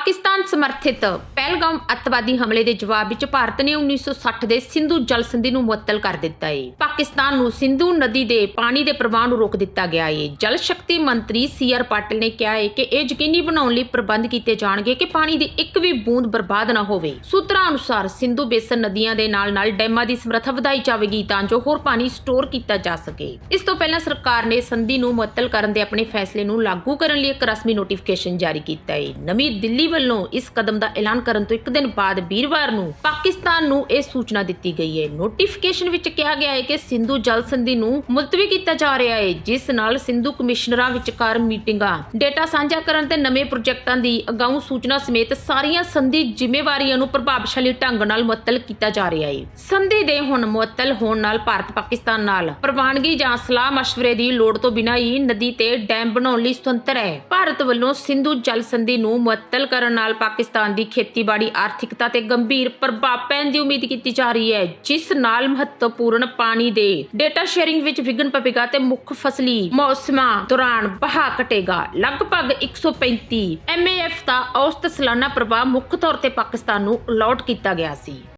ਪਾਕਿਸਤਾਨ ਸਮਰਥਿਤ ਪਹਿਲਗਾਮ ਅੱਤਵਾਦੀ ਹਮਲੇ ਦੇ ਜਵਾਬ ਵਿੱਚ ਭਾਰਤ ਨੇ 1960 ਦੇ ਸਿੰਧੂ ਜਲ ਸੰਧੀ ਨੂੰ ਮੁਅੱਤਲ ਕਰ ਦਿੱਤਾ ਹੈ ਪਾਕਿਸਤਾਨ ਨੂੰ ਸਿੰਧੂ ਨਦੀ ਦੇ ਪਾਣੀ ਦੇ ਪ੍ਰਵਾਹ ਨੂੰ ਰੋਕ ਦਿੱਤਾ ਗਿਆ ਹੈ ਜਲ ਸ਼ਕਤੀ ਮੰਤਰੀ ਸੀ ਆਰ ਪਾਟਿਲ ਨੇ ਕਿਹਾ ਹੈ ਕਿ ਇਹ ਯਕੀਨੀ ਬਣਾਉਣ ਲਈ ਪ੍ਰਬੰਧ ਕੀਤੇ ਜਾਣਗੇ ਕਿ ਪਾਣੀ ਦੀ ਇੱਕ ਵੀ ਬੂੰਦ ਬਰਬਾਦ ਨਾ ਹੋਵੇ। ਸੂਤਰਾਂ ਅਨੁਸਾਰ ਸਿੰਧੂ ਬੇਸਨ ਨਦੀਆਂ ਦੇ ਨਾਲ-ਨਾਲ ਡੈਮਾਂ ਦੀ ਸਮਰੱਥਾ ਵਧਾਈ ਜਾਵੇਗੀ ਤਾਂ ਜੋ ਹੋਰ ਪਾਣੀ ਸਟੋਰ ਕੀਤਾ ਜਾ ਸਕੇ। ਇਸ ਤੋਂ ਪਹਿਲਾਂ ਸਰਕਾਰ ਨੇ ਸੰਧੀ ਨੂੰ ਮੁਅੱਤਲ ਕਰਨ ਦੇ ਆਪਣੇ ਫੈਸਲੇ ਨੂੰ ਲਾਗੂ ਕਰਨ ਲਈ ਇੱਕ ਰਸਮੀ ਨੋਟੀਫਿਕੇਸ਼ਨ ਜਾਰੀ ਕੀਤਾ ਹੈ ਨਵੀਂ ਦਿੱਲੀ ਵੱਲੋਂ ਇਸ ਕਦਮ ਦਾ ਐਲਾਨ ਕਰਨ ਤੋਂ ਇੱਕ ਦਿਨ ਬਾਅਦ ਵੀਰਵਾਰ ਨੂੰ ਪਾਕਿਸਤਾਨ ਨੂੰ ਇਹ ਸੂਚਨਾ ਦਿੱਤੀ ਗਈ ਹੈ। ਨੋਟੀਫਿਕੇਸ਼ਨ ਵਿੱਚ ਕਿਹਾ ਗਿਆ ਹੈ ਕਿ ਸਿੰਧੂ ਜਲ ਸੰਧੀ ਨੂੰ ਮੁਲਤਵੀ ਕੀਤਾ ਜਾ ਰਿਹਾ ਹੈ, ਜਿਸ ਨਾਲ ਸਿੰਧੂ ਕਮਿਸ਼ਨਰਾਂ ਵਿਚਕਾਰ ਮੀਟਿੰਗਾਂ, ਡੇਟਾ ਸਾਂਝਾ ਕਰਨ ਤੇ ਨਵੇਂ ਪ੍ਰੋਜੈਕਟਾਂ ਦੀ ਅਗਾਊਂ ਸੂਚਨਾ ਸਮੇਤ ਸਾਰੀਆਂ ਸੰਧੀ ਜ਼ਿੰਮੇਵਾਰੀਆਂ ਨੂੰ ਪ੍ਰਭਾਵਸ਼ਾਲੀ ਢੰਗ ਨਾਲ ਮੁਅੱਤਲ ਕੀਤਾ ਜਾ ਰਿਹਾ ਹੈ। ਸੰਧੀ ਦੇ ਹੁਣ ਮੁਅੱਤਲ ਹੋਣ ਨਾਲ ਭਾਰਤ ਪਾਕਿਸਤਾਨ ਨਾਲ ਪ੍ਰਵਾਨਗੀ ਜਾਂ ਸਲਾਹ مشਵਰੇ ਦੀ ਲੋੜ ਤੋਂ ਬਿਨਾਂ ਹੀ ਨਦੀ ਤੇ ਡੈਮ ਬਣਾਉਣ ਲਈ ਸੁਤੰਤਰ ਹੈ। ਭਾਰਤ ਵੱਲੋਂ ਸਿੰਧੂ ਜਲ ਸੰਧੀ ਨੂੰ ਮੁਅੱਤਲ ਕਰਨ ਨਾਲ ਪਾਕਿਸਤਾਨ ਦੀ ਖੇਤੀ ਖੇਤੀਬਾੜੀ ਆਰਥਿਕਤਾ ਤੇ ਗੰਭੀਰ ਪ੍ਰਭਾਵ ਪੈਣ ਦੀ ਉਮੀਦ ਕੀਤੀ ਜਾ ਰਹੀ ਹੈ, ਜਿਸ ਨਾਲ ਮਹੱਤਵਪੂਰਨ ਪਾਣੀ ਦੇ ਡੇਟਾ ਸ਼ੇਅਰਿੰਗ ਵਿੱਚ ਵਿਘਨ ਪਵੇਗਾ ਤੇ ਮੁੱਖ ਫਸਲੀ ਮੌਸਮਾਂ ਦੌਰਾਨ ਬਹਾ ਘਟੇਗਾ। ਲਗਭਗ 135 ਐਮਏਐਫ ਦਾ ਔਸਤ ਸਾਲਾਨਾ ਪ੍ਰਭਾਵ ਮੁੱਖ ਤੌਰ ਤੇ ਪਾਕਿਸਤਾਨ ਨੂੰ ਅਲਾਟ ਕੀਤਾ ਗਿਆ ਸੀ।